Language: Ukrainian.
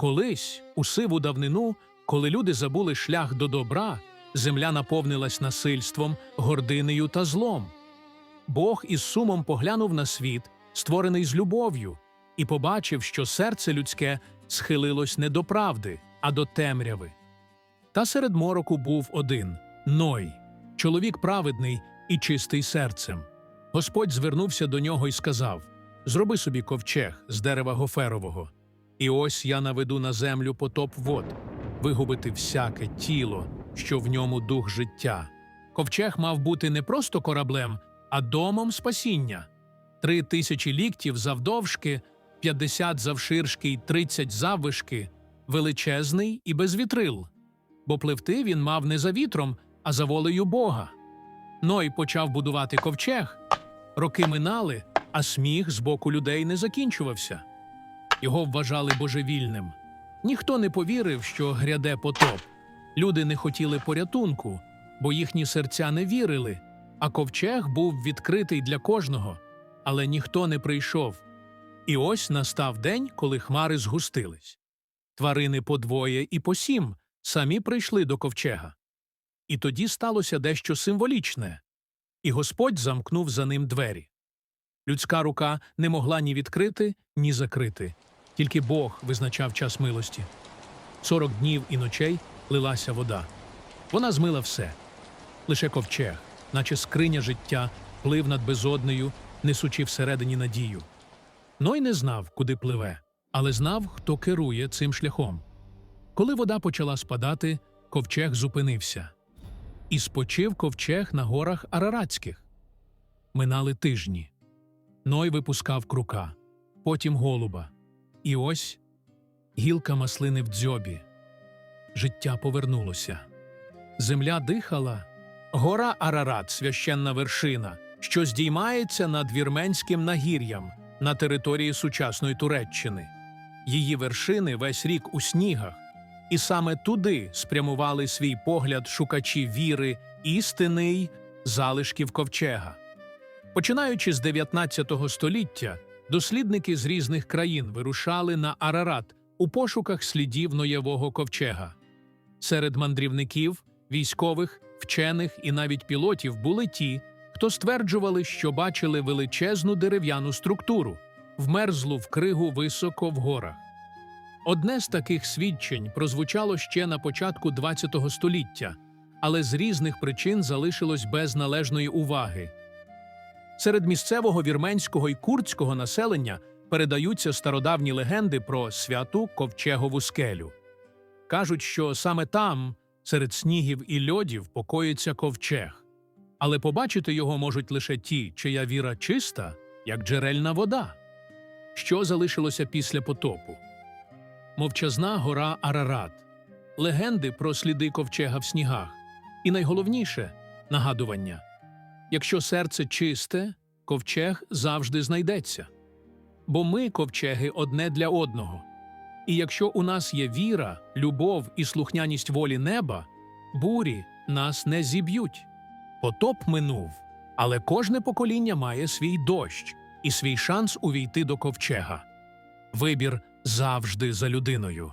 Колись, у сиву давнину, коли люди забули шлях до добра, земля наповнилась насильством, гординею та злом. Бог із сумом поглянув на світ, створений з любов'ю, і побачив, що серце людське схилилось не до правди, а до темряви. Та серед мороку був один Ной, чоловік праведний і чистий серцем. Господь звернувся до нього і сказав: Зроби собі ковчег з дерева гоферового, і ось я наведу на землю потоп вод, вигубити всяке тіло, що в ньому дух життя. Ковчег мав бути не просто кораблем, а домом спасіння. Три тисячі ліктів завдовжки, п'ятдесят завширшки й тридцять заввишки, величезний і без вітрил. Бо пливти він мав не за вітром, а за волею Бога. Ной почав будувати ковчег. Роки минали, а сміх з боку людей не закінчувався. Його вважали божевільним. Ніхто не повірив, що гряде потоп. Люди не хотіли порятунку, бо їхні серця не вірили, а ковчег був відкритий для кожного, але ніхто не прийшов. І ось настав день, коли хмари згустились. Тварини по двоє і по сім самі прийшли до ковчега. І тоді сталося дещо символічне, і Господь замкнув за ним двері. Людська рука не могла ні відкрити, ні закрити, тільки Бог визначав час милості. Сорок днів і ночей лилася вода. Вона змила все. Лише ковчег, наче скриня життя, плив над безоднею, несучи всередині надію. Ной не знав, куди пливе, але знав, хто керує цим шляхом. Коли вода почала спадати, ковчег зупинився. І спочив ковчег на горах Араратських. Минали тижні. Ной випускав крука, потім голуба. І ось гілка маслини в дзьобі. Життя повернулося. Земля дихала. Гора Арарат, священна вершина, що здіймається над вірменським нагір'ям на території сучасної Туреччини. Її вершини весь рік у снігах, і саме туди спрямували свій погляд шукачі віри, істини й залишків ковчега. Починаючи з 19 століття, дослідники з різних країн вирушали на Арарат у пошуках слідів Ноєвого ковчега. Серед мандрівників, військових, вчених і навіть пілотів були ті, хто стверджували, що бачили величезну дерев'яну структуру, вмерзлу в кригу високо в горах. Одне з таких свідчень прозвучало ще на початку ХХ століття, але з різних причин залишилось без належної уваги. Серед місцевого вірменського і курдського населення передаються стародавні легенди про святу ковчегову скелю. Кажуть, що саме там, серед снігів і льодів, покоїться ковчег, але побачити його можуть лише ті, чия віра чиста, як джерельна вода. Що залишилося після потопу? Мовчазна гора Арарат, легенди про сліди ковчега в снігах, і найголовніше нагадування якщо серце чисте, ковчег завжди знайдеться. Бо ми ковчеги одне для одного. І якщо у нас є віра, любов і слухняність волі неба, бурі нас не зіб'ють. Потоп минув, але кожне покоління має свій дощ і свій шанс увійти до ковчега. Вибір завжди за людиною.